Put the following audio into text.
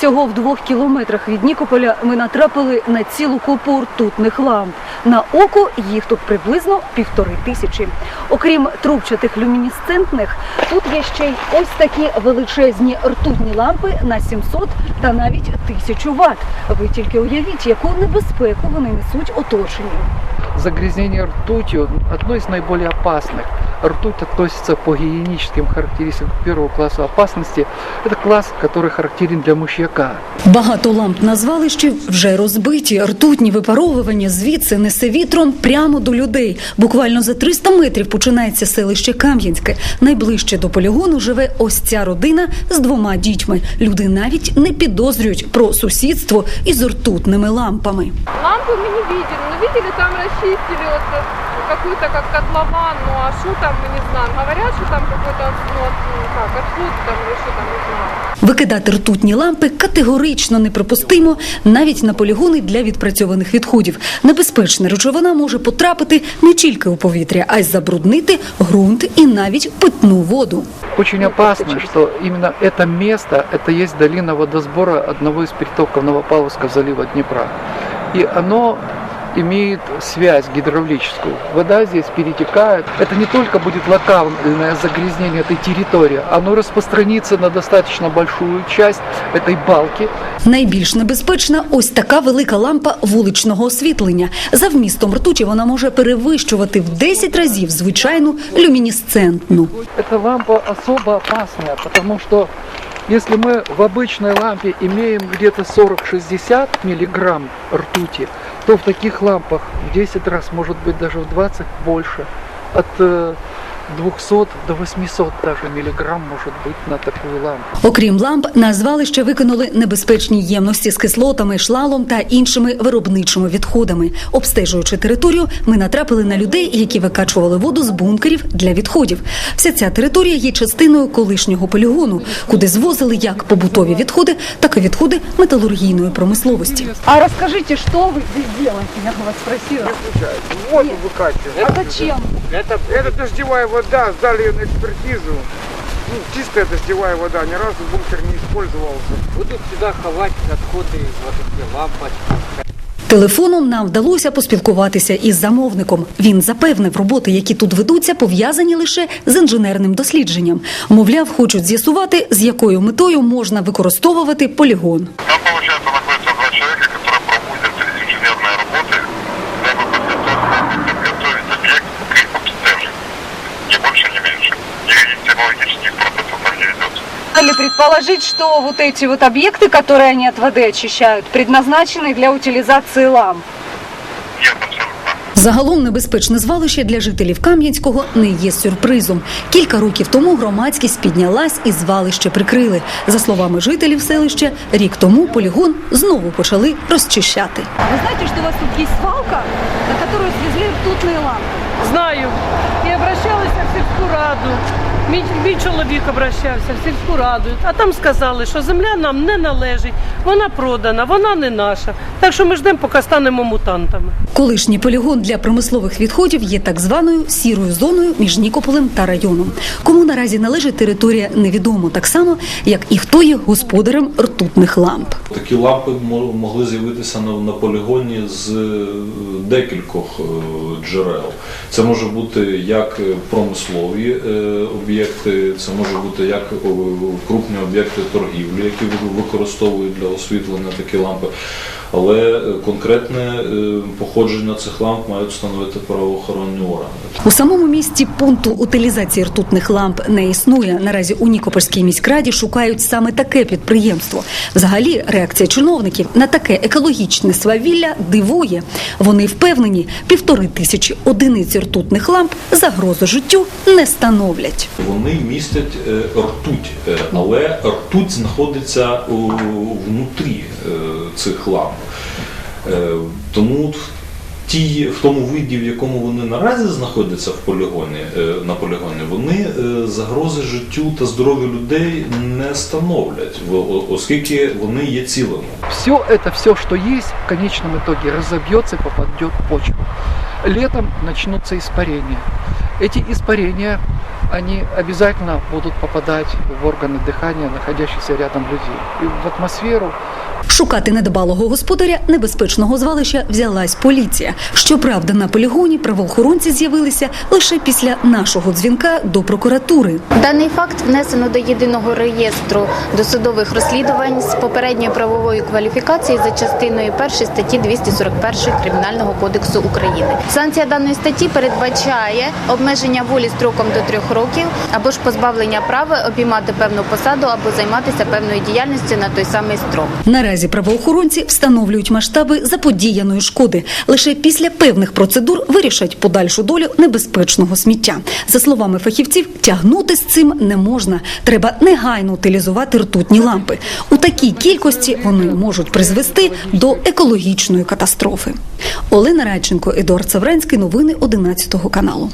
Всього в двох кілометрах від Нікополя ми натрапили на цілу купу ртутних ламп. На око їх тут приблизно півтори тисячі. Окрім трубчатих люмінесцентних, тут є ще й ось такі величезні ртутні лампи на 700 та навіть 1000 ватт. Ви тільки уявіть, яку небезпеку вони несуть оточенню. Загрязнение ртутью одно из наиболее опасных Ртуть относится по гигиеническим характеристикам первого класса опасности. Это класс, который характерен для мышьяка. Багато ламп на звалищі вже розбиті. Ртутні випаровування звідси несе вітром прямо до людей. Буквально за 300 метрів починається селище Кам'янське. Найближче до полігону живе ось ця родина з двома дітьми. Люди навіть не підозрюють про сусідство із ртутними лампами. Лампы мы не видели. Ну, видели, там расчистили вот э, какую-то как котлован, ну а что там, мы не знаем. Говорят, что там какой-то, ну, от, ну, как, отход там или что там, не знаю. Викидати ртутні лампи категорично неприпустимо навіть на полігони для відпрацьованих відходів. Небезпечна речовина може потрапити не тільки у повітря, а й забруднити ґрунт і навіть питну воду. Очень опасно, что именно это место, это есть долина водосбора одного из притоков Новопавловского залива Днепра. И оно имеет связь гидравлическую. Вода здесь перетекает. Это не только будет локальное загрязнение этой территории, оно распространится на достаточно большую часть этой балки. Найбільш небезпечна ось така велика лампа вуличного освітлення. За вмістом ртуті вона може перевищувати в 10 разів звичайну люмінесцентну. Эта лампа особо опасная, потому что если мы в обычной лампе имеем где-то 40-60 миллиграмм ртути, то в таких лампах в 10 раз, может быть даже в 20 больше. От э, 200 до 800 даже миллиграмм может быть на такую лампу. Окрім ламп, на звалище викинули небезпечні ємності з кислотами, шлалом та іншими виробничими відходами. Обстежуючи територію, ми натрапили на людей, які викачували воду з бункерів для відходів. Вся ця територія є частиною колишнього полігону, куди звозили як побутові відходи, так і відходи металургійної промисловості. А розкажіть, що ви тут робите? Я вас спросила. Воду выкачиваем. А зачем? Это, это дождевая вода, сдали ее на экспертизу. Ну, чистая дождевая вода, ни разу бункер не использовался. Будут сюда ховать отходы, вот эти лампочки. Телефоном нам вдалося поспілкуватися із замовником. Він запевнив, роботи, які тут ведуться, пов'язані лише з інженерним дослідженням. Мовляв, хочуть з'ясувати, з якою метою можна використовувати полігон. ведется. Или предположить, что вот эти вот объекты, которые они от воды очищают, предназначены для утилизации ламп. Нет, абсолютно. Загалом небезпечне звалище для жителів Кам'янського не є сюрпризом. Кілька років тому громадськість піднялась і звалище прикрили. За словами жителів селища, рік тому полігон знову почали розчищати. Ви знаєте, що у вас тут є свалка, на яку звезли ртутні лампи? Знаю. І обращалася в сільську раду. Мій, мій чоловік обращався в сільську раду, а там сказали, що земля нам не належить, вона продана, вона не наша. Так що ми ждемо, поки станемо мутантами. Колишній полігон для промислових відходів є так званою сірою зоною між Нікополем та районом. Кому наразі належить територія, невідомо так само, як і хто є господарем ртутних ламп. Такі лампи мо- могли з'явитися на, на полігоні з е, декількох е, джерел. Це може бути як промислові е, об'єкти, це може бути як е, крупні об'єкти торгівлі, які використовують для освітлення такі лампи. Але е, конкретне е, походження цих ламп мають встановити правоохоронні органи. У самому місті пункту утилізації ртутних ламп не існує. Наразі у Нікопольській міськраді шукають саме таке підприємство. Взагалі, реакція чиновників на таке екологічне свавілля дивує. Вони впевнені, півтори тисячі одиниць ртутних ламп загрозу життю не становлять. Вони містять е, ртуть, але ртуть знаходиться внутрі цих ламп. Е, Тому ті, в тому виді, в якому вони наразі знаходяться в полігоні, е, на полігоні, вони е, загрози життю та здоров'ю людей не становлять, оскільки вони є цілими. Все это, все, что есть, в конечном итоге разобьется и попадет в почву. Летом начнутся испарения. Эти испарения они обязательно будут попадать в органы дыхания, находящихся рядом людей. И в атмосферу Шукати недбалого господаря небезпечного звалища взялась поліція. Щоправда, на полігоні правоохоронці з'явилися лише після нашого дзвінка до прокуратури. Даний факт внесено до єдиного реєстру досудових розслідувань з попередньою правовою кваліфікацією за частиною 1 статті 241 Кримінального кодексу України. Санкція даної статті передбачає обмеження волі строком до трьох років або ж позбавлення права обіймати певну посаду або займатися певною діяльністю на той самий строк. Наразі правоохоронці встановлюють масштаби заподіяної шкоди. Лише після певних процедур вирішать подальшу долю небезпечного сміття. За словами фахівців, тягнути з цим не можна. Треба негайно утилізувати ртутні лампи. У такій кількості вони можуть призвести до екологічної катастрофи. Олена Радченко, Едуард Савренський. Новини 11 каналу.